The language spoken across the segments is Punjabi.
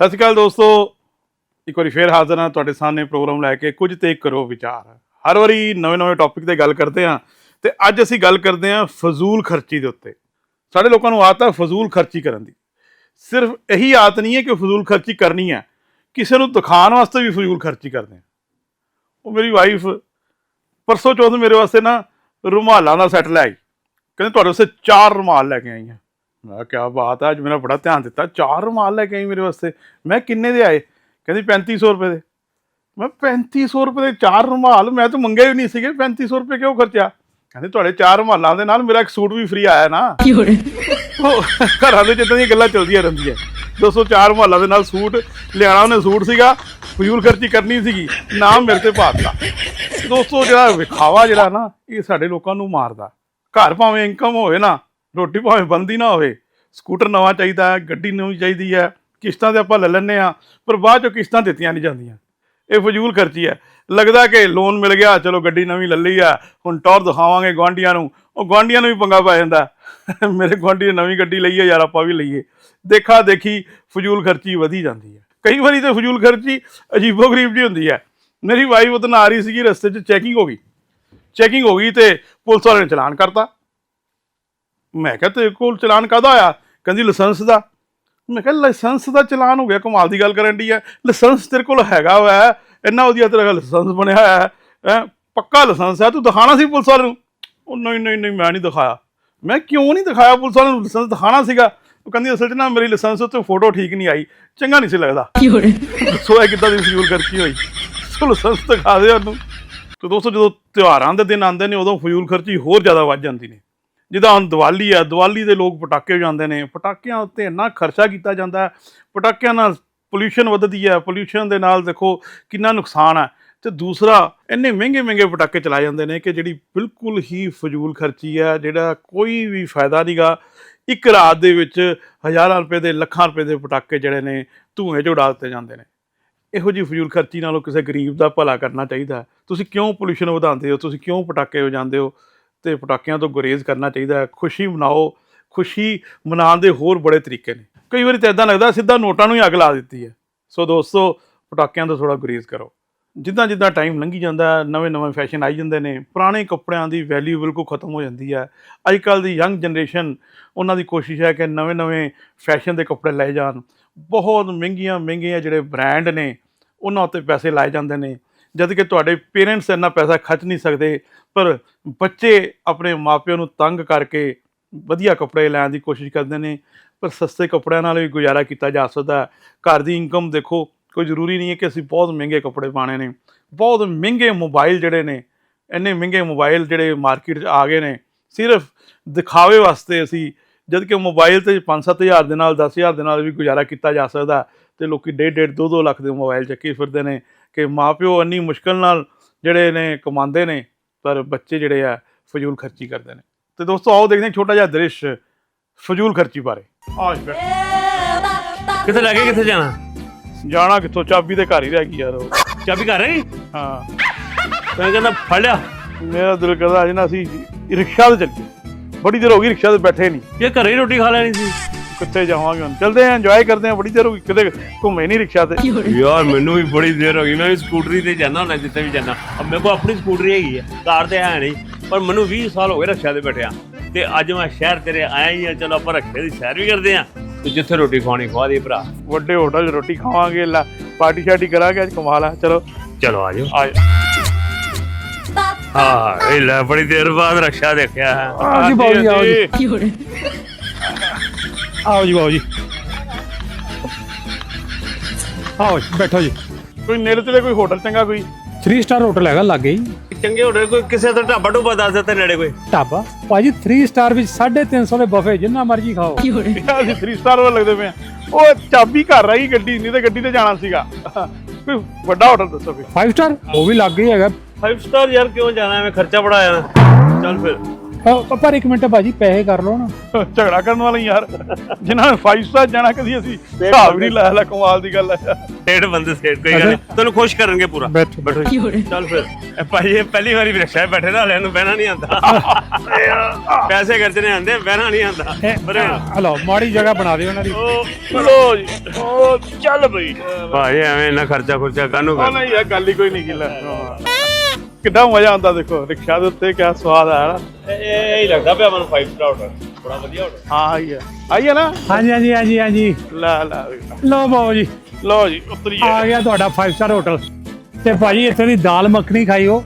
ਸਤਿ ਸ਼੍ਰੀ ਅਕਾਲ ਦੋਸਤੋ। ਇੱਕ ਵਾਰੀ ਫੇਰ ਹਾਜ਼ਰ ਹਾਂ ਤੁਹਾਡੇ ਸਾਹਮਣੇ ਪ੍ਰੋਗਰਾਮ ਲੈ ਕੇ ਕੁਝ ਤੇ ਕਰੋ ਵਿਚਾਰ। ਹਰ ਵਾਰੀ ਨਵੇਂ-ਨਵੇਂ ਟੌਪਿਕ ਤੇ ਗੱਲ ਕਰਦੇ ਹਾਂ ਤੇ ਅੱਜ ਅਸੀਂ ਗੱਲ ਕਰਦੇ ਹਾਂ ਫਜ਼ੂਲ ਖਰਚੀ ਦੇ ਉੱਤੇ। ਸਾਡੇ ਲੋਕਾਂ ਨੂੰ ਆਦਤ ਹੈ ਫਜ਼ੂਲ ਖਰਚੀ ਕਰਨ ਦੀ। ਸਿਰਫ ਇਹੀ ਆਦਤ ਨਹੀਂ ਹੈ ਕਿ ਫਜ਼ੂਲ ਖਰਚੀ ਕਰਨੀ ਹੈ। ਕਿਸੇ ਨੂੰ ਦਿਖਾਉਣ ਵਾਸਤੇ ਵੀ ਫਜ਼ੂਲ ਖਰਚੀ ਕਰਦੇ ਆ ਉਹ ਮੇਰੀ ਵਾਈਫ ਪਰਸੋਂ ਚੌਥ ਮੇਰੇ ਵਾਸਤੇ ਨਾ ਰੁਮਾਲਾਂ ਦਾ ਸੈੱਟ ਲੈ ਆਈ। ਕਹਿੰਦੇ ਤੁਹਾਡੇ ਵਾਸਤੇ ਚਾਰ ਰੁਮਾਲ ਲੈ ਕੇ ਆਈ ਹਾਂ। ਮੈਂ ਕਿਹਾ ਕੀ ਬਾਤ ਹੈ ਅੱਜ ਮੇਰਾ ਬੜਾ ਧਿਆਨ ਦਿੱਤਾ। ਚਾਰ ਰੁਮਾਲ ਲੈ ਕੇ ਆਈ ਮੇਰੇ ਵਾਸਤੇ। ਮੈਂ ਕਿੰਨੇ ਦੇ ਆਏ? ਕਹਿੰਦੀ 3500 ਰੁਪਏ ਦੇ। ਮੈਂ 3500 ਰੁਪਏ ਦੇ ਚਾਰ ਰੁਮਾਲ? ਮੈਂ ਤਾਂ ਮੰਗੇ ਵੀ ਨਹੀਂ ਸੀਗੇ। 3500 ਰੁਪਏ ਕਿਉਂ ਖਰਚਿਆ? ਕਹਿੰਦੇ ਤੁਹਾਡੇ ਚਾਰ ਰੁਮਾਲਾਂ ਦੇ ਨਾਲ ਮੇਰਾ ਇੱਕ ਸੂਟ ਵੀ ਫ੍ਰੀ ਆਇਆ ਨਾ，ਉਹ ਘਰਾਂ ਦੇ ਜਿੱਦਾਂ ਦੀਆਂ ਗੱਲਾਂ ਚੱਲਦੀਆਂ ਰਹਿੰਦੀਆਂ। 204 ਮੁਹੱਲਾ ਦੇ ਨਾਲ ਸੂਟ ਲਿਆਣਾ ਉਹਨੇ ਸੂਟ ਸੀਗਾ ਫਜ਼ੂਲ ਖਰਚੀ ਕਰਨੀ ਸੀਗੀ। ਨਾਮ ਮੇਰੇ ਤੇ ਪਾਤਾ। ਦੋਸਤੋ ਜਿਹੜਾ ਵਿਖਾਵਾ ਜਿਹੜਾ ਨਾ ਇਹ ਸਾਡੇ ਲੋਕਾਂ ਨੂੰ ਮਾਰਦਾ। ਘਰ ਭਾਵੇਂ ਇਨਕਮ ਹੋਵੇ ਨਾ ਰੋਟੀ ਭਾਵੇਂ ਬੰਦੀ ਨਾ ਹੋਵੇ, ਸਕੂਟਰ ਨਵਾਂ ਚਾਹੀਦਾ ਹੈ, ਗੱਡੀ ਨਵੀਂ ਚਾਹੀਦੀ ਹੈ, ਕਿਸ਼ਤਾਂ ਤੇ ਆਪਾਂ ਲੈ ਲੈਂਦੇ ਆ ਪਰ ਬਾਅਦ ਚੋਂ ਕਿਸ਼ਤਾਂ ਦਿੱਤੀਆਂ ਨਹੀਂ ਜਾਂਦੀਆਂ। ਇਹ ਫਜ਼ੂਲ ਖਰਚੀ ਹੈ। ਲੱਗਦਾ ਕਿ ਲੋਨ ਮਿਲ ਗਿਆ, ਚਲੋ ਗੱਡੀ ਨਵੀਂ ਲੈ ਲਈ ਆ ਹੁਣ ਟੌਰ ਦਿਖਾਵਾਂਗੇ ਗੁਆਂਢੀਆਂ ਨੂੰ, ਉਹ ਗੁਆਂਢੀਆਂ ਨੂੰ ਵੀ ਪੰਗਾ ਪੈ ਜਾਂਦਾ। ਮੇਰੇ ਗੁਆਂਢੀ ਨੇ ਨਵੀਂ ਗੱਡੀ ਲਈ ਹੈ, ਯਾਰ ਆਪਾਂ ਵੀ ਲਈਏ। ਦੇਖਾ ਦੇਖੀ ਫਜ਼ੂਲ ਖਰਚੀ ਵਧੀ ਜਾਂਦੀ ਹੈ। ਕਈ ਵਾਰੀ ਤੇ ਫਜ਼ੂਲ ਖਰਚੀ ਅਜੀਬੋ-ਗਰੀਬ ਜੀ ਹੁੰਦੀ ਹੈ। ਮੇਰੀ ਵਾਈਫ ਉਦੋਂ ਆ ਰਹੀ ਸੀਗੀ, ਰਸਤੇ 'ਚ ਚੈਕਿੰਗ ਹੋ ਗਈ। ਚੈਕਿੰਗ ਹੋ ਗਈ ਤੇ ਪੁਲਿਸ ਵਾਲੇ ਨੇ ਚਲਾਨ ਕਰਤਾ। ਮੈਂ ਕਿਹਾ ਤੇਰੇ ਕੋਲ ਚਲਾਨ ਕਾਹਦਾ ਆਇਆ? ਕਹਿੰਦੀ ਲਾਇਸੈਂਸ ਦਾ। ਮੈਂ ਕਿਹਾ ਲਾਇਸੈਂਸ ਦਾ ਚਲਾਨ ਹੋ ਗਿਆ ਕਮਾਲ ਦੀ ਗੱਲ ਕਰਨ ਦੀ ਹੈ ਲਾਇਸੈਂਸ ਤੇਰੇ ਕੋਲ ਹੈਗਾ ਵਾ। ਇੰਨਾ ਵਧੀਆ ਤੇਰਾ ਲਾਇਸੈਂਸ ਬਣਿਆ ਹੋਇਆ ਹੈ। ਪੱਕਾ ਲਾਇਸੈਂਸ ਹੈ ਤੂੰ ਦਿਖਾਣਾ ਸੀ ਪੁਲਿਸ ਵਾਲੇ ਨੂੰ? ਉਹ ਨਹੀਂ ਨਹੀਂ ਨਹੀਂ ਮੈਂ ਨਹੀਂ ਦਿਖਾਇਆ। ਮੈਂ ਕਿਉਂ ਨਹੀਂ ਦਿਖਾਇਆ ਪੁਲਿਸ ਵਾਲੇ ਨੂੰ? ਲਾਇਸੈਂਸ ਦਿਖਾਣਾ ਸੀਗਾ। ਉਹ ਕਹਿੰਦੀ ਅਸਲ 'ਚ ਨਾ ਮੇਰੀ ਲਾਇਸੈਂਸ ਉੱਤੇ ਫੋਟੋ ਠੀਕ ਨਹੀਂ ਆਈ। ਚੰਗਾ ਨਹੀਂ ਸੀ ਲੱਗਦਾ，ਸੋ ਇਹ ਕਿੱਦਾਂ ਦੀ ਫਜ਼ੂਲ ਖਰਚੀ ਹੋਈ? ਸੋ ਲਾਇਸੈਂਸ ਦਿਖਾ ਦੇ ਉਹਨੂੰ ਤੇ ਦੋਸਤੋ ਜਦੋਂ ਤਿਉਹਾਰਾਂ ਦੇ ਦਿਨ ਆਉਂਦੇ ਨੇ ਉਦੋਂ ਫਜ਼ੂਲ ਖਰਚੀ ਹੋਰ ਜ਼ਿਆਦਾ ਵੱਧ ਜਾਂਦੀ ਨੇ। ਜਿੱਦਾਂ ਹੁਣ ਦੀਵਾਲੀ ਹੈ ਦੀਵਾਲੀ ਦੇ ਲੋਕ ਪਟਾਕੇ ਵਜਾਉਂਦੇ ਨੇ, ਪਟਾਕਿਆਂ ਉੱਤੇ ਇੰਨਾ ਖਰਚਾ ਕੀਤਾ ਜਾਂਦਾ ਪਟਾਕਿਆਂ ਨਾਲ ਪੋਲਿਊਸ਼ਨ ਵੱਧਦੀ ਹੈ ਪੋਲਿਊਸ਼ਨ ਦੇ ਨਾਲ ਦੇਖੋ ਕਿੰਨਾ ਨੁਕਸਾਨ ਹੈ, ਤੇ ਦੂਸਰਾ ਇੰਨੇ ਮਹਿੰਗੇ ਮਹਿੰਗੇ ਪਟਾਕੇ ਚਲਾਏ ਜਾਂਦੇ ਨੇ ਕਿ ਜਿਹੜੀ ਬਿਲਕੁਲ ਹੀ ਫਜ਼ੂਲ ਖਰਚੀ ਹੈ, ਜਿਹੜਾ ਕੋਈ ਵੀ ਫਾਇਦਾ ਨਹੀਂਗਾ ਇੱਕ ਰਾਤ ਦੇ ਵਿੱਚ ਹਜ਼ਾਰਾਂ ਰੁਪਏ ਦੇ, ਲੱਖਾਂ ਰੁਪਏ ਦੇ ਪਟਾਕੇ ਜਿਹੜੇ ਨੇ ਧੂਏ 'ਚ ਉਡਾ ਦਿੱਤੇ ਜਾਂਦੇ ਨੇ। ਇਹੋ ਜਿਹੀ ਫਜ਼ੂਲ ਖਰਚੀ ਨਾਲੋਂ ਕਿਸੇ ਗਰੀਬ ਦਾ ਭਲਾ ਕਰਨਾ ਚਾਹੀਦਾ ਤੁਸੀਂ ਕਿਉਂ ਪੋਲਿਊਸ਼ਨ ਵਧਾਉਂਦੇ ਹੋ? ਤੁਸੀਂ ਕਿਉਂ ਪਟਾਕੇ ਵਜਾਉਂਦੇ ਹੋ? ਤੇ ਪਟਾਕਿਆਂ ਤੋਂ ਗੁਰੇਜ਼ ਕਰਨਾ ਚਾਹੀਦਾ ਹੈ। ਖੁਸ਼ੀ ਮਨਾਓ, ਖੁਸ਼ੀ ਮਨਾਉਣ ਦੇ ਹੋਰ ਬੜੇ ਤਰੀਕੇ ਨੇ। ਕਈ ਵਾਰੀ ਤਾਂ ਇਦਾਂ ਲੱਗਦਾ ਸਿੱਧਾ ਨੋਟਾਂ ਨੂੰ ਹੀ ਅੱਗ ਲਾ ਦਿੱਤੀ ਹੈ। ਸੋ ਦੋਸਤੋ, ਪਟਾਕਿਆਂ ਤੋਂ ਥੋੜਾ ਗੁਰੇਜ਼ ਕਰੋ। ਜਿੱਦਾਂ ਜਿੱਦਾਂ ਟਾਈਮ ਲੰਘੀ ਜਾਂਦਾ ਨਵੇਂ ਨਵੇਂ ਫੈਸ਼ਨ ਆਈ ਜਾਂਦੇ ਨੇ, ਪੁਰਾਣੇ ਕੱਪੜਿਆਂ ਦੀ ਵੈਲਿਊ ਬਿਲਕੁਲ ਖਤਮ ਹੋ ਜਾਂਦੀ ਹੈ। ਅੱਜ ਕੱਲ੍ਹ ਦੀ ਯੰਗ ਜਨਰੇਸ਼ਨ, ਉਹਨਾਂ ਦੀ ਕੋਸ਼ਿਸ਼ ਹੈ ਕਿ ਨਵੇਂ ਨਵੇਂ ਫੈਸ਼ਨ ਦੇ ਕੱਪੜੇ ਲਏ ਜਾਣ। ਬਹੁਤ ਮਹਿੰਗੀਆਂ ਮਹਿੰਗੀਆਂ ਜਿਹੜੇ ਬ੍ਰਾਂਡ ਨੇ, ਉਹਨਾਂ ਉੱਤੇ ਪੈਸੇ ਲਾਏ ਜਾਂਦੇ ਨੇ। ਜਦ ਕਿ ਤੁਹਾਡੇ ਪੇਰੈਂਟਸ ਇੰਨਾ ਪੈਸਾ ਖਰਚ ਨਹੀਂ ਸਕਦੇ, ਪਰ ਬੱਚੇ ਆਪਣੇ ਮਾਪਿਆਂ ਨੂੰ ਤੰਗ ਕਰਕੇ ਵਧੀਆ ਕੱਪੜੇ ਲੈਣ ਦੀ ਕੋਸ਼ਿਸ਼ ਕਰਦੇ ਨੇ, ਪਰ ਸਸਤੇ ਕੱਪੜਿਆਂ ਨਾਲ ਵੀ ਗੁਜ਼ਾਰਾ ਕੀਤਾ ਜਾ ਸਕਦਾ ਘਰ ਦੀ ਇਨਕਮ ਦੇਖੋ, ਕੋਈ ਜ਼ਰੂਰੀ ਨਹੀਂ ਹੈ ਕਿ ਅਸੀਂ ਬਹੁਤ ਮਹਿੰਗੇ ਕੱਪੜੇ ਪਾਣੇ ਨੇ। ਬਹੁਤ ਮਹਿੰਗੇ ਮੋਬਾਈਲ ਜਿਹੜੇ ਨੇ, ਇੰਨੇ ਮਹਿੰਗੇ ਮੋਬਾਈਲ ਜਿਹੜੇ ਮਾਰਕੀਟ 'ਚ ਆ ਗਏ ਨੇ, ਸਿਰਫ ਦਿਖਾਵੇ ਵਾਸਤੇ ਅਸੀਂ, ਜਦ ਕਿ ਮੋਬਾਈਲ ਤੇ 5-7000 ਦੇ ਨਾਲ 10000 ਦੇ ਨਾਲ ਵੀ ਗੁਜ਼ਾਰਾ ਕੀਤਾ ਜਾ ਸਕਦਾ ਤੇ ਲੋਕੀ 1.5 2-2 ਲੱਖ ਦੇ ਮੋਬਾਈਲ ਚੱਕੀ ਫਿਰਦੇ ਨੇ। ਕਿ ਮਾਪਿਓ ਇੰਨੀ ਮੁਸ਼ਕਲ ਨਾਲ ਜਿਹੜੇ ਨੇ ਕਮਾਉਂਦੇ ਨੇ ਪਰ ਬੱਚੇ ਜਿਹੜੇ ਆ ਫਜ਼ੂਲ ਖਰਚੀ ਕਰਦੇ ਨੇ। ਤੇ ਦੋਸਤੋ ਆਓ ਦੇਖਦੇ ਹਾਂ ਛੋਟਾ ਜਿਹਾ ਦ੍ਰਿਸ਼ ਫਜ਼ੂਲ ਖਰਚੀ ਬਾਰੇ। ਆਜ ਕਿੱਥੇ ਲੈ ਕੇ ਕਿੱਥੇ ਜਾਣਾ? ਜਾਣਾ ਕਿੱਥੋਂ? ਚਾਬੀ ਤੇ ਘਰ ਹੀ ਰਹਿ ਗਈ ਯਾਰ ਉਹ। ਚਾਬੀ ਘਰ ਹੈ ਹਾਂ। ਤੈਨੂੰ ਕਹਿੰਦਾ ਫੜ ਲਿਆ। ਮੇਰਾ ਦਿਲ ਕਰਦਾ ਅੱਜ ਨਾ ਅਸੀਂ ਰਿਕਸ਼ਾ ਤੇ ਚੱਲੀਏ। ਬੜੀ ਦੇਰ ਹੋ ਗਈ ਰਿਕਸ਼ਾ ਤੇ ਬੈਠੇ ਨਹੀਂ। ਇਹ ਘਰੇ ਹੀ ਰੋਟੀ ਖਾ ਲੈਣੀ ਸੀ। ਕਿੱਥੇ ਜਾਵਾਂਗੇ ਹੁਣ? ਚਲਦੇ ਆਂ ਇੰਜੋਏ ਕਰਦੇ ਆਂ ਬੜੀ ਦੇਰ ਹੋ ਗਈ। ਕਿਤੇ ਘੁੰਮੇ ਨਹੀਂ ਰਿਕਸ਼ਾ ਤੇ। ਯਾਰ ਮੈਨੂੰ ਵੀ ਬੜੀ ਦੇਰ ਹੋ ਗਈ। ਮੈਂ ਸਕੂਟਰੀ ਤੇ ਜਾਂਦਾ ਹੁੰਦਾ ਜਿੱਥੇ ਵੀ ਜਾਂਦਾ। ਅਬ ਮੇਰੇ ਕੋਲ ਆਪਣੀ ਸਕੂਟਰੀ ਹੈਗੀ ਹੈ ਕਾਰ ਤੇ ਹੈ ਨਹੀਂ। ਪਰ ਮੈਨੂੰ 20 ਸਾਲ ਹੋ ਗਏ ਰਿਕਸ਼ਾ ਤੇ ਬੈਠਿਆ। ਤੇ ਅੱਜ ਮੈਂ ਸ਼ਹਿਰ ਤੇਰੇ ਆਇਆ ਹੀ ਆ। ਚਲੋ ਆਪਾਂ ਰਿਕਸ਼ੇ ਦੀ ਸੈਰ ਵੀ ਕਰਦੇ ਆਂ ਤੇ ਜਿੱਥੇ ਰੋਟੀ ਖਾਣੀ ਖਵਾ ਦੇ ਭਰਾ। ਵੱਡੇ ਹੋਟਲ 'ਚ ਰੋਟੀ ਖਾਵਾਂਗੇ ਪਾਰਟੀ ਸ਼ਾਰਟੀ ਕਰਾਂਗੇ ਅੱਜ ਕਮਾਲ ਆ। ਚਲੋ। ਚਲੋ ਆਜੋ। ਜਾਓ ਹਾਂ ਇਹ ਲੈ ਬੜੀ ਦੇਰ ਬਾਅਦ ਰਕਸ਼ਾ ਦੇਖਿਆ। ਹੈ ਜੀ ਬਾਬੂ ਆਓ ਜੀ।，ਆਓ ਜੀ ਬਾਬੂ ਜੀ। ਆਓ ਜੀ, ਬੈਠੋ ਜੀ। ਕੋਈ ਨੇੜੇ ਤੇੜੇ ਕੋਈ ਹੋਟਲ ਚੰਗਾ ਕੋਈ? 3 ਸਟਾਰ ਹੋਟਲ ਹੈਗਾ ਲਾਗੇ ਹੀ ਚੰਗੇ ਹੋਟਲ ਕੋਈ ਕਿਸੇ ਦਾ ਢਾਬਾ ਢੂਬਾ ਦੱਸ ਦਿੱਤਾ ਨੇੜੇ ਕੋਈ? ਢਾਬਾ? ਭਾਜੀ 3 ਸਟਾਰ ਵਿੱਚ 350 ਦੇ ਬਫੇ ਜਿੰਨਾ ਮਰਜ਼ੀ ਖਾਓ，ਯਾਰ ਅਸੀਂ 3 ਸਟਾਰ ਵਾਲਾ ਲੱਗਦੇ ਪਏ ਆਂ। ਉਹ ਚਾਬੀ ਘਰ ਰਹਿ ਗਈ ਗੱਡੀ ਨਹੀਂ ਤੇ ਗੱਡੀ ਤੇ ਜਾਣਾ ਸੀਗਾ। ਕੋਈ ਵੱਡਾ ਹੋਟਲ ਦੱਸੋ ਕੋਈ। 5 ਸਟਾਰ ਉਹ ਵੀ ਲਾਗੇ ਹੀ ਹੈਗਾ। 5 ਸਟਾਰ ਯਾਰ ਕਿਉਂ ਜਾਣਾ? ਐਵੇਂ ਖਰਚਾ ਬੜਾ ਆਇਆ ਚੱਲ ਫਿਰ। ਅ, ਪਰ ਇੱਕ ਮਿੰਟ ਭਾਜੀ ਪੈਸੇ ਕਰ ਲਓ ਨਾ। ਝਗੜਾ ਕਰਨ ਵਾਲੇ ਯਾਰ। ਜਿਨ੍ਹਾਂ ਨੇ 5 ਸਟਾਰ ਜਾਣਾ ਕਦੀ ਅਸੀਂ ਹਿਸਾਬ ਨਹੀਂ ਲਾਇਆ ਲੈ ਕਮਾਲ ਦੀ ਗੱਲ ਹੈ। ਸੇਠ ਬੰਦੇ ਸੇਠ ਕੋਈ ਗੱਲ ਨਹੀਂ। ਤੁਹਾਨੂੰ ਖੁਸ਼ ਕਰਨਗੇ ਪੂਰਾ। ਬੈਠੋ ਬੈਠੋ। ਜੀ। ਚੱਲ ਫਿਰ। ਇਹ ਭਾਈ ਇਹ ਪਹਿਲੀ ਵਾਰੀ ਰਿਕਸ਼ਾ 'ਚ ਬੈਠੇ ਨਾ ਵਾਲਿਆਂ ਨੂੰ ਬਹਿਣਾ ਨਹੀਂ ਆਉਂਦਾ। ਪੈਸੇ ਖਰਚਣੇ ਆਉਂਦੇ ਬਹਿਣਾ ਨਹੀਂ ਆਉਂਦਾ। ਪਰ ਹਲੋ ਮਾੜੀ ਜਗ੍ਹਾ ਬਣਾ ਦਿਓ ਉਹਨਾਂ ਦੀ। ਉਹ ਲੋ ਜੀ। ਉਹ ਚੱਲ ਬਈ। ਭਾਈ ਐਵੇਂ ਇੰਨਾ ਖਰਚਾ ਖੁਰਚਾ ਕਾਹਨੂੰ ਕਰ ਨਹੀਂ ਯਾਰ ਗੱਲ ਹੀ ਕੋਈ ਨਹੀਂ ਗਿੱਲਾ। ਕਿੱਡਾ ਮਜ਼ਾ ਆਉਂਦਾ ਦੇਖੋ ਰਿਕਸ਼ਾ ਦੇ ਉੱਤੇ ਕਿਆ ਸਵਾਦ ਆਇਆ ਨਾ ਇਹ ਹੀ ਲੱਗਦਾ ਪਿਆ ਮੈਨੂੰ 5 ਸਟਾਰ ਆਰਡਰ ਬੜਾ ਵਧੀਆ ਆਰਡਰ ਹਾਂ ਆਈ ਹੈ ਆਈ ਹੈ ਨਾ? ਹਾਂਜੀ ਹਾਂਜੀ ਹਾਂਜੀ ਹਾਂਜੀ। ਲੈ ਲੈ ਲਓ ਬਾਬੂ ਜੀ। ਲੋ ਜੀ ਉਤਰੀ ਆ ਗਿਆ ਤੁਹਾਡਾ 5 ਸਟਾਰ ਹੋਟਲ ਤੇ ਭਾਜੀ ਇੱਥੇ ਦੀ ਦਾਲ ਮੱਖਣੀ ਖਾਈਓ।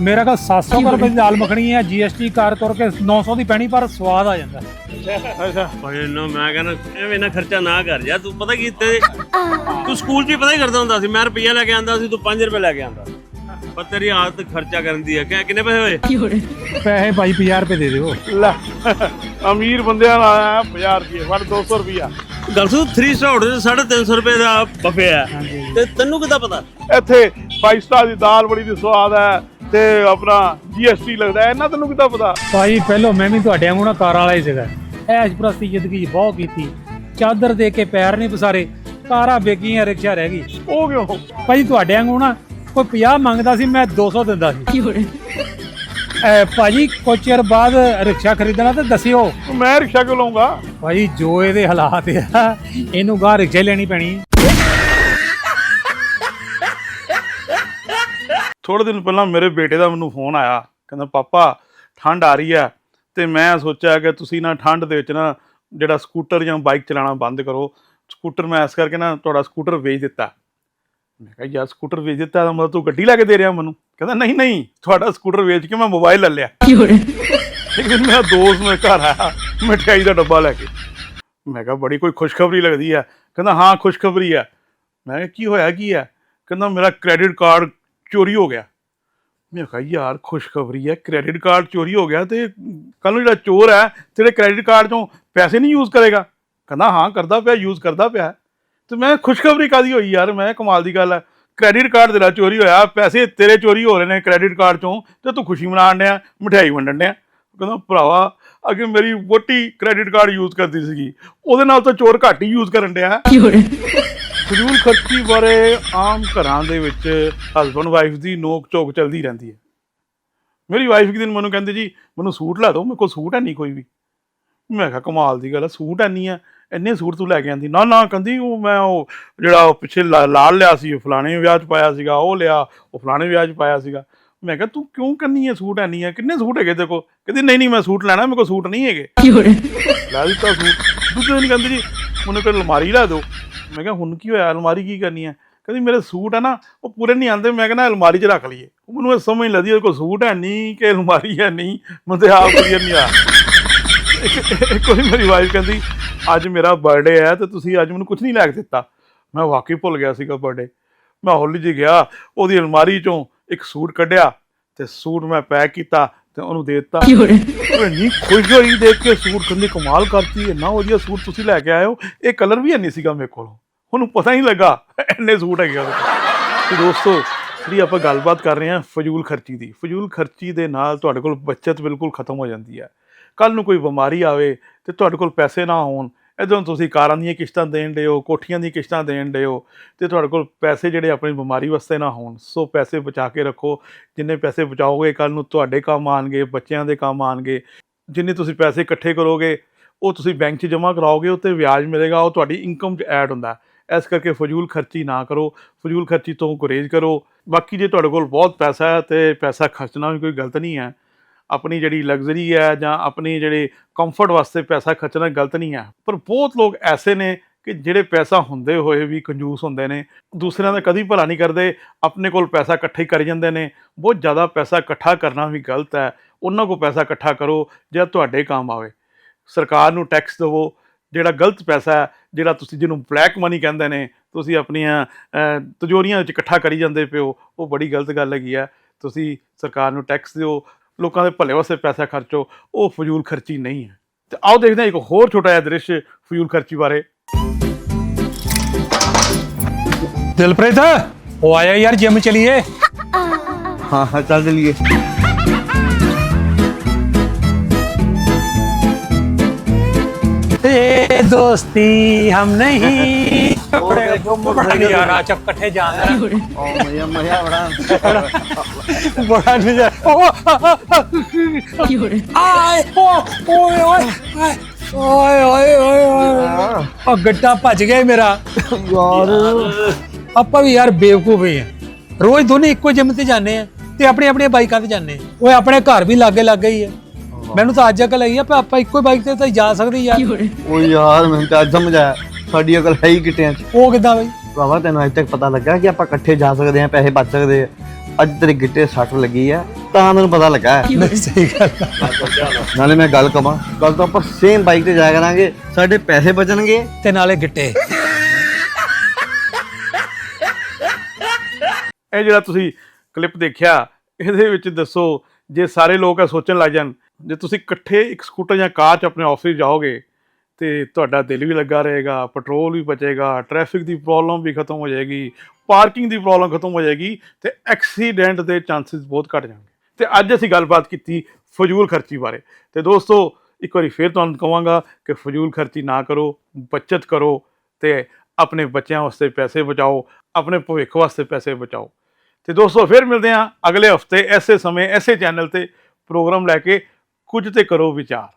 ਮੇਰਾ ਕਾ 700 ਕੁ ਰੁਪਏ ਦੀ ਦਾਲ ਮੱਖਣੀ ਹੈ ਜੀਐਸਟੀ ਕਰ ਤੁਰ ਕੇ 900 ਦੀ ਪੈਣੀ ਪਰ ਸਵਾਦ ਆ ਜਾਂਦਾ। ਅੱਛਾ। ਭਾਈ ਨਾ ਮੈਂ ਕਹਿੰਦਾ ਐਵੇਂ ਨਾ ਖਰਚਾ ਨਾ ਕਰ ਯਾਰ ਤੂੰ ਪਤਾ ਕੀ ਤੇ ਤੂੰ ਸਕੂਲ 'ਚ ਵੀ ਪਤਾ ਹੀ ਕਰਦਾ ਹੁੰਦਾ ਸੀ? ਮੈਂ ਰੁਪਈਆ ਲੈ ਕੇ ਆਂਦਾ ਸੀ ਤੂੰ 5 ਰੁਪਏ ਲੈ ਕੇ ਆਂਦਾ। ਪਰ ਤੇਰੀ ਆਦਤ ਖਰਚਾ ਕਰਨ ਦੀ ਹੈ ਕਿ ਕਿੰਨੇ ਪੈਸੇ ਹੋਏ? ਪੈਸੇ ਭਾਈ 50 ਰੁਪਏ ਦੇ ਦਿਓ। ਲੈ ਅਮੀਰ ਬੰਦਿਆਂ ਨਾਲ ਆਇਆ 50 ਰੁਪਏ ਵੜ 200 ਰੁਪਿਆ ਗੱਲ ਸੁਣ 3 ਸਟਾਰ ਹੋਟਲ 'ਚ 350 ਰੁਪਏ ਦਾ ਬਫੇ ਹੈ ਤੇ ਤੈਨੂੰ ਕਿੱਦਾਂ ਪਤਾ? ਇੱਥੇ 5 ਸਟਾਰ ਦੀ ਦਾਲ ਬੜੀ ਦੀ ਸਵਾਦ ਹੈ ਤੇ ਆਪਣਾ ਜੀਐਸਟੀ ਲੱਗਦਾ ਇਹਨਾਂ ਤੈਨੂੰ ਕਿੱਦਾਂ ਪਤਾ? ਭਾਈ ਪਹਿਲੋਂ ਮੈਂ ਵੀ ਤੁਹਾਡੇ ਵਾਂਗੂ ਨਾ ਕਾਰ ਵਾਲਾ ਹੀ ਸੀਗਾ। ਐਸ਼ ਪ੍ਰਸਤੀ ਜ਼ਿੰਦਗੀ ਬਹੁਤ ਕੀਤੀ। ਚਾਦਰ ਦੇ ਕੇ ਪੈਰ ਨਹੀਂ ਪਸਾਰੇ ਕਾਰਾਂ ਵੇਗੀਆਂ ਰਿਕਸ਼ਾ ਰਹਿ ਗਈ। ਉਹ ਕਿਉਂ? ਭਾਈ ਤੁਹਾਡੇ ਵਾਂਗੂ ਨਾ ਕੋਈ 50 ਮੰਗਦਾ ਸੀ ਮੈਂ 200 ਦਿੰਦਾ ਸੀ। ਐ ਭਾਜੀ ਕੁਝ ਚਿਰ ਬਾਅਦ ਰਿਕਸ਼ਾ ਖਰੀਦਣਾ ਤੇ ਦੱਸਿਓ। ਮੈਂ ਰਿਕਸ਼ਾ ਕਿਉਂ ਲਵਾਂਗਾ ਭਾਈ ਜੋ ਇਹਦੇ ਹਾਲਾਤ ਆ ਇਹਨੂੰ ਗਾਂ ਰਿਕਸ਼ਾ ਲੈਣੀ ਪੈਣੀ। ਥੋੜੇ ਦਿਨ ਪਹਿਲਾਂ ਮੇਰੇ ਬੇਟੇ ਦਾ ਮੈਨੂੰ ਫੋਨ ਆਇਆ। ਕਹਿੰਦਾ ਪਾਪਾ ਠੰਡ ਆ ਰਹੀ ਹੈ ਤੇ ਮੈਂ ਸੋਚਿਆ ਕਿ ਤੁਸੀਂ ਨਾ ਠੰਡ ਦੇ ਵਿੱਚ ਨਾ ਜਿਹੜਾ ਸਕੂਟਰ ਜਾਂ ਬਾਈਕ ਚਲਾਉਣਾ ਬੰਦ ਕਰੋ। ਸਕੂਟਰ ਮੈਂ ਇਸ ਕਰਕੇ ਨਾ ਤੁਹਾਡਾ ਸਕੂਟਰ ਵੇਚ ਦਿੱਤਾ। ਮੈਂ ਕਿਹਾ ਯਾਰ ਸਕੂਟਰ ਵੇਚ ਦਿੱਤਾ ਤਾਂ ਮਤਲਬ ਤੂੰ ਗੱਡੀ ਲੈ ਕੇ ਦੇ ਰਿਹਾ ਮੈਨੂੰ। ਕਹਿੰਦਾ ਨਹੀਂ ਨਹੀਂ ਤੁਹਾਡਾ ਸਕੂਟਰ ਵੇਚ ਕੇ ਮੈਂ ਮੋਬਾਈਲ ਲੈ ਲਿਆ। ਇੱਕ ਦਿਨ ਮੇਰਾ ਦੋਸਤ ਮੇਰੇ ਘਰ ਆਇਆ ਮਠਿਆਈ ਦਾ ਡੱਬਾ ਲੈ ਕੇ। ਮੈਂ ਕਿਹਾ ਬੜੀ ਕੋਈ ਖੁਸ਼ਖਬਰੀ ਲੱਗਦੀ ਹੈ ਕਹਿੰਦਾ ਹਾਂ ਖੁਸ਼ਖਬਰੀ ਹੈ ਮੈਂ ਕਿਹਾ ਕੀ ਹੋਇਆ ਕੀ ਹੈ ਕਹਿੰਦਾ ਮੇਰਾ ਕ੍ਰੈਡਿਟ ਕਾਰਡ ਚੋਰੀ ਹੋ ਗਿਆ। ਮੈਂ ਕਿਹਾ ਯਾਰ ਖੁਸ਼ਖਬਰੀ ਹੈ ਕ੍ਰੈਡਿਟ ਕਾਰਡ ਚੋਰੀ ਹੋ ਗਿਆ ਤੇ ਕੱਲ ਨੂੰ ਜਿਹੜਾ ਚੋਰ ਹੈ ਤੇਰੇ ਕ੍ਰੈਡਿਟ ਕਾਰਡ ਚੋਂ ਪੈਸੇ ਨਹੀਂ ਯੂਜ਼ ਕਰੇਗਾ? ਕਹਿੰਦਾ ਹਾਂ ਕਰਦਾ ਪਿਆ ਯੂਜ਼ ਕਰਦਾ ਪਿਆ। ਤੇ ਮੈਂ ਖੁਸ਼ਖਬਰੀ ਕਾਦੀ ਹੋਈ ਯਾਰ? ਮੈਂ ਕਮਾਲ ਦੀ ਗੱਲ ਹੈ ਕ੍ਰੈਡਿਟ ਕਾਰਡ ਤੇਰਾ ਚੋਰੀ ਹੋਇਆ ਪੈਸੇ ਤੇਰੇ ਚੋਰੀ ਹੋ ਰਹੇ ਨੇ ਕ੍ਰੈਡਿਟ ਕਾਰਡ ਚੋਂ ਤੇ ਤੂੰ ਖੁਸ਼ੀ ਮਨਾਉਣ ਡਿਆ ਮਠਿਆਈ ਵੰਡਣ ਡਿਆ। ਕਹਿੰਦਾ ਭਰਾਵਾ ਅੱਗੇ ਮੇਰੀ ਵੋਟੀ ਕ੍ਰੈਡਿਟ ਕਾਰਡ ਯੂਜ਼ ਕਰਦੀ ਸੀਗੀ ਉਹਦੇ ਨਾਲ ਤਾਂ ਚੋਰ ਘੱਟ ਹੀ ਯੂਜ਼ ਕਰਨ ਡਿਆ। ਫਜ਼ੂਲ ਖਰਚੀ ਬਾਰੇ ਆਮ ਘਰਾਂ ਦੇ ਵਿੱਚ ਹਸਬੰਡ ਵਾਈਫ ਦੀ ਨੋਕ ਝੋਕ ਚੱਲਦੀ ਰਹਿੰਦੀ ਹੈ। ਮੇਰੀ ਵਾਈਫ ਇੱਕ ਦਿਨ ਮੈਨੂੰ ਕਹਿੰਦੀ ਜੀ ਮੈਨੂੰ ਸੂਟ ਲੈ ਦਿਓ ਮੇਰੇ ਕੋਲ ਸੂਟ ਹੈ ਨਹੀਂ ਕੋਈ ਵੀ। ਮੈਂ ਕਿਹਾ ਕਮਾਲ ਦੀ ਗੱਲ ਹੈ ਸੂਟ ਹੈ ਨਹੀਂ ਹੈ ਇੰਨੇ ਸੂਟ ਤੂੰ ਲੈ ਕੇ ਆਂਦੀ। ਨਾ ਨਾ ਕਹਿੰਦੀ ਉਹ ਮੈਂ ਉਹ ਜਿਹੜਾ ਉਹ ਪਿੱਛੇ ਲਾ- ਲਾਲ ਲਿਆ ਸੀ ਉਹ ਫਲਾਣੇ ਵਿਆਹ 'ਚ ਪਾਇਆ ਸੀਗਾ ਉਹ ਲਿਆ ਉਹ ਫਲਾਣੇ ਵਿਆਹ 'ਚ ਪਾਇਆ ਸੀਗਾ। ਮੈਂ ਕਿਹਾ ਤੂੰ ਕਿਉਂ ਕੰਨੀ ਹੈ ਸੂਟ ਨਹੀਂ ਹੈ ਕਿੰਨੇ ਸੂਟ ਹੈਗੇ ਕੋਲ? ਕਹਿੰਦੀ ਨਹੀਂ ਨਹੀਂ ਮੈਂ ਸੂਟ ਲੈਣਾ ਮੇਰੇ ਕੋਲ ਸੂਟ ਨਹੀਂ ਹੈਗੇ। ਲੈ ਦਿੱਤਾ ਸੂਟ। ਦੂਜੇ ਦਿਨ ਕਹਿੰਦੀ ਜੀ ਮੈਨੂੰ ਕੋਈ ਅਲਮਾਰੀ ਲੈ ਦਿਓ। ਮੈਂ ਕਿਹਾ ਹੁਣ ਕੀ ਹੋਇਆ? ਅਲਮਾਰੀ ਕੀ ਕਰਨੀ ਹੈ ਕਹਿੰਦੀ ਮੇਰੇ ਸੂਟ ਹੈ ਨਾ ਉਹ ਪੂਰੇ ਨਹੀਂ ਆਉਂਦੇ ਮੈਂ ਕਹਿੰਦਾ ਅਲਮਾਰੀ 'ਚ ਰੱਖ ਲਈਏ। ਉਹ ਮੈਨੂੰ ਇਹ ਸਮਝ ਨਹੀਂ ਲੱਗਦੀ ਉਹਦੇ ਕੋਲ ਸੂਟ ਹੈ ਨਹੀਂ ਕਿ ਅਲਮਾਰੀ ਹੈ ਨਹੀਂ ਮੈਨੂੰ ਤੇ ਆਪ ਕਲੀਅਰ ਨਹੀਂ ਆ ਕੋਈ ਮੇਰੀ ਵਾਈਫ ਕਹਿੰਦੀ ਅੱਜ ਮੇਰਾ ਬਰਥਡੇ ਹੈ ਤੇ ਤੁਸੀਂ ਅੱਜ ਮੈਨੂੰ ਕੁਝ ਨਹੀਂ ਲੈ ਕੇ ਦਿੱਤਾ। ਮੈਂ ਵਾਕਈ ਭੁੱਲ ਗਿਆ ਸੀਗਾ ਬਰਥਡੇ ਮੈਂ ਹੌਲੀ ਜਿਹੀ ਗਿਆ ਉਹਦੀ ਅਲਮਾਰੀ 'ਚੋਂ ਇੱਕ ਸੂਟ ਕੱਢਿਆ ਤੇ ਸੂਟ ਮੈਂ ਪੈਕ ਕੀਤਾ ਤੇ ਉਹਨੂੰ ਦੇ ਦਿੱਤਾ। ਇੰਨੀ ਖੁਸ਼ ਹੋਈ ਦੇਖ ਕੇ ਸੂਟ ਕਹਿੰਦੀ ਕਮਾਲ ਕਰਤੀ ਇੰਨਾ ਵਧੀਆ ਸੂਟ ਤੁਸੀਂ ਲੈ ਕੇ ਆਏ ਹੋ। ਇਹ ਕਲਰ ਵੀ ਨਹੀਂ ਸੀਗਾ ਮੇਰੇ ਕੋਲ। ਉਹਨੂੰ ਪਤਾ ਹੀ ਨਹੀਂ ਲੱਗਾ ਇੰਨੇ ਸੂਟ ਹੈਗੇ ਉਹਦੇ। ਤੇ ਦੋਸਤੋ ਜਿਹੜੀ ਆਪਾਂ ਗੱਲਬਾਤ ਕਰ ਰਹੇ ਹਾਂ ਫਜ਼ੂਲ ਖਰਚੀ ਦੀ ਫਜ਼ੂਲ ਖਰਚੀ ਦੇ ਨਾਲ ਤੁਹਾਡੇ ਕੋਲ ਬਚਤ ਬਿਲਕੁਲ ਖਤਮ ਹੋ ਜਾਂਦੀ ਹੈ। ਕੱਲ ਨੂੰ ਕੋਈ ਬਿਮਾਰੀ ਆਵੇ ਤੇ ਤੁਹਾਡੇ ਕੋਲ ਪੈਸੇ ਨਾ ਹੋਣ। ਇਦੋਂ ਤੁਸੀਂ ਕਾਰਾਂ ਦੀਆਂ ਕਿਸ਼ਤਾਂ ਦੇਣ ਡਿਓ ਕੋਠੀਆਂ ਦੀਆਂ ਕਿਸ਼ਤਾਂ ਦੇਣ ਡਿਓ ਤੇ ਤੁਹਾਡੇ ਕੋਲ ਪੈਸੇ ਜਿਹੜੇ ਆਪਣੀ ਬਿਮਾਰੀ ਵਾਸਤੇ ਨਾ ਹੋਣ। ਸੋ ਪੈਸੇ ਬਚਾ ਕੇ ਰੱਖੋ। ਜਿੰਨੇ ਪੈਸੇ ਬਚਾਓਗੇ ਕੱਲ ਨੂੰ ਤੁਹਾਡੇ ਕੰਮ ਆਣਗੇ, ਬੱਚਿਆਂ ਦੇ ਕੰਮ ਆਣਗੇ। ਜਿੰਨੇ ਤੁਸੀਂ ਪੈਸੇ ਇਕੱਠੇ ਕਰੋਗੇ, ਉਹ ਤੁਸੀਂ ਬੈਂਕ 'ਚ ਜਮ੍ਹਾਂ ਕਰਾਓਗੇ ਉੱਤੇ ਵਿਆਜ ਮਿਲੇਗਾ, ਉਹ ਤੁਹਾਡੀ ਇਨਕਮ 'ਚ ਐਡ ਹੁੰਦਾ। ਇਸ ਕਰਕੇ ਫਜ਼ੂਲ ਖਰਚੀ ਨਾ ਕਰੋ। ਫਜ਼ੂਲ ਖਰਚੀ ਤੋਂ ਗੁਰੇਜ਼ ਕਰੋ। ਬਾਕੀ ਜੇ ਤੁਹਾਡੇ ਕੋਲ ਬਹੁਤ ਪੈਸਾ ਹੈ ਤੇ ਪੈਸਾ ਖਰਚਣਾ ਵੀ ਕੋਈ ਗਲਤ ਨਹੀਂ ਹੈ। ਆਪਣੀ ਜਿਹੜੀ ਲਗਜ਼ਰੀ ਹੈ ਜਾਂ ਆਪਣੀ ਜਿਹੜੇ ਕੰਫਰਟ ਵਾਸਤੇ ਪੈਸਾ ਖਰਚਣਾ ਗਲਤ ਨਹੀਂ ਹੈ। ਪਰ ਬਹੁਤ ਲੋਕ ਐਸੇ ਨੇ ਕਿ ਜਿਹੜੇ ਪੈਸਾ ਹੁੰਦੇ ਹੋਏ ਵੀ ਕੰਜੂਸ ਹੁੰਦੇ ਨੇ, ਦੂਸਰਿਆਂ ਦਾ ਕਦੀ ਭਲਾ ਨਹੀਂ ਕਰਦੇ, ਆਪਣੇ ਕੋਲ ਪੈਸਾ ਇਕੱਠਾ ਹੀ ਕਰੀ ਜਾਂਦੇ ਨੇ। ਬਹੁਤ ਜ਼ਿਆਦਾ ਪੈਸਾ ਇਕੱਠਾ ਕਰਨਾ ਵੀ ਗਲਤ ਹੈ। ਉਹਨਾਂ ਕੋਲ ਪੈਸਾ ਇਕੱਠਾ ਕਰੋ ਜਿਹੜਾ ਤੁਹਾਡੇ ਕੰਮ ਆਵੇ। ਸਰਕਾਰ ਨੂੰ ਟੈਕਸ ਦੇਵੋ, ਜਿਹੜਾ ਗਲਤ ਪੈਸਾ ਜਿਹੜਾ ਤੁਸੀਂ ਜਿਹਨੂੰ ਬਲੈਕ ਮਨੀ ਕਹਿੰਦੇ ਨੇ, ਤੁਸੀਂ ਆਪਣੀਆਂ ਤਜੋਰੀਆਂ ਵਿੱਚ ਇਕੱਠਾ ਕਰੀ ਜਾਂਦੇ ਪਿਓ ਉਹ ਬੜੀ ਗਲਤ ਗੱਲ ਹੈਗੀ ਹੈ। ਤੁਸੀਂ ਸਰਕਾਰ ਨੂੰ ਟੈਕਸ ਦਿਓ ਲੋਕਾਂ ਦੇ ਭਲੇ ਵਾਸਤੇ ਪੈਸਾ ਖਰਚੋ ਉਹ ਫਜ਼ੂਲ ਖਰਚੀ ਨਹੀਂ ਹੈ ਤੇ ਆਓ ਦੇਖਦੇ ਹਾਂ ਇੱਕ ਹੋਰ ਛੋਟਾ ਜਿਹਾ ਦ੍ਰਿਸ਼ ਫਜ਼ੂਲ ਖਰਚੀ ਬਾਰੇ ਦਿਲਪ੍ਰੀਤ ਉਹ ਆਇਆ ਯਾਰ ਜਿਮ ਚਲੀਏ हाँ हाँ चल चलिए ये दोस्ती हम नहीं ਉਹ ਭੱਜ ਗਿਆ ਮੇਰਾ। ਆਪਾਂ ਵੀ ਯਾਰ ਬੇਵਕੂਫ ਹੀ ਆ ਰੋਜ਼ ਦੋਨੇ ਇੱਕੋ ਜਿੰਮ ਤੇ ਜਾਂਦੇ ਆ ਤੇ ਆਪਣੇ ਆਪਣੇ ਬਾਈਕਾਂ ਤੇ ਜਾਂਦੇ ਆ। ਓਏ ਆਪਣੇ ਘਰ ਵੀ ਲਾਗੇ ਲਾਗੇ ਹੀ ਆ। ਮੈਨੂੰ ਤਾਂ ਅੱਜ ਅਕਲ ਆਈ ਆ ਪਰ ਆਪਾਂ ਇੱਕੋ ਬਾਈਕ ਤੇ ਤਾਂ ਜਾ ਸਕਦੇ ਯਾਰ। ਓਏ ਯਾਰ ਮੈਨੂੰ ਤਾਂ ਅੱਜ ਸਮਝ ਆਇਆ। ਸਾਡੀ ਅਕਲ ਹੈ ਹੀ ਕਿਟਿਆਂ 'ਚ। ਉਹ ਕਿਦਾਂ ਬਈ? ਭਰਾਵਾ ਤੈਨੂੰ ਅੱਜ ਤੱਕ ਪਤਾ ਲੱਗਾ ਕਿ ਆਪਾਂ ਇਕੱਠੇ ਜਾ ਸਕਦੇ ਹਾਂ ਪੈਸੇ ਬਚ ਸਕਦੇ ਆ ਅੱਜ ਤੇਰੇ ਗਿੱਟੇ ਸੱਟ ਲੱਗੀ ਆ ਤਾਂ ਮੈਨੂੰ ਪਤਾ ਲੱਗਾ। ਹੈ। ਨਹੀਂ ਸਹੀ ਗੱਲ ਆ। ਨਾਲੇ ਮੈਂ ਗੱਲ ਕਵਾਂ ਕੱਲ ਤੋਂ ਆਪਾਂ ਸੇਮ ਬਾਈਕ ਤੇ ਜਾਇਆ ਕਰਾਂਗੇ ਸਾਡੇ ਪੈਸੇ ਬਚਣਗੇ। ਤੇ ਨਾਲੇ ਗਿੱਟੇ। ਇਹ ਜਿਹੜਾ ਤੁਸੀਂ ਕਲਿੱਪ ਦੇਖਿਆ ਇਹਦੇ ਵਿੱਚ ਦੱਸੋ ਜੇ ਸਾਰੇ ਲੋਕ ਇਹ ਸੋਚਣ ਲੱਗ ਜਾਣ ਜੇ ਤੁਸੀਂ ਇਕੱਠੇ ਇੱਕ ਸਕੂਟਰ ਜਾਂ ਕਾਰ 'ਚ ਆਪਣੇ ਆਫਿਸ ਜਾਓਗੇ ਤੇ ਤੁਹਾਡਾ ਦਿਲ ਵੀ ਲੱਗਾ ਰਹੇਗਾ ਪੈਟਰੋਲ ਵੀ ਬਚੇਗਾ ਟ੍ਰੈਫਿਕ ਦੀ ਪ੍ਰੋਬਲਮ ਵੀ ਖਤਮ ਹੋ ਜਾਏਗੀ ਪਾਰਕਿੰਗ ਦੀ ਪ੍ਰੋਬਲਮ ਖਤਮ ਹੋ ਜਾਏਗੀ ਤੇ ਐਕਸੀਡੈਂਟ ਦੇ ਚਾਂਸਸ ਬਹੁਤ ਘਟ ਜਾਣਗੇ। ਤੇ ਅੱਜ ਅਸੀਂ ਗੱਲਬਾਤ ਕੀਤੀ ਫਜ਼ੂਲ ਖਰਚੀ ਬਾਰੇ। ਤੇ ਦੋਸਤੋ, ਇੱਕ ਵਾਰੀ ਫੇਰ ਤੁਹਾਨੂੰ ਕਹਾਂਗਾ ਕਿ ਫਜ਼ੂਲ ਖਰਚੀ ਨਾ ਕਰੋ, ਬਚਤ ਕਰੋ ਤੇ ਆਪਣੇ ਬੱਚਿਆਂ ਵਾਸਤੇ ਪੈਸੇ ਬਚਾਓ, ਆਪਣੇ ਭਵਿੱਖ ਵਾਸਤੇ ਪੈਸੇ ਬਚਾਓ। ਤੇ ਦੋਸਤੋ, ਫਿਰ ਮਿਲਦੇ ਹਾਂ ਅਗਲੇ ਹਫ਼ਤੇ, ਐਸੇ ਸਮੇਂ, ਐਸੇ ਚੈਨਲ ਤੇ ਪ੍ਰੋਗਰਾਮ ਲੈ ਕੇ ਕੁਝ ਤੇ ਕਰੋ ਵਿਚਾਰ।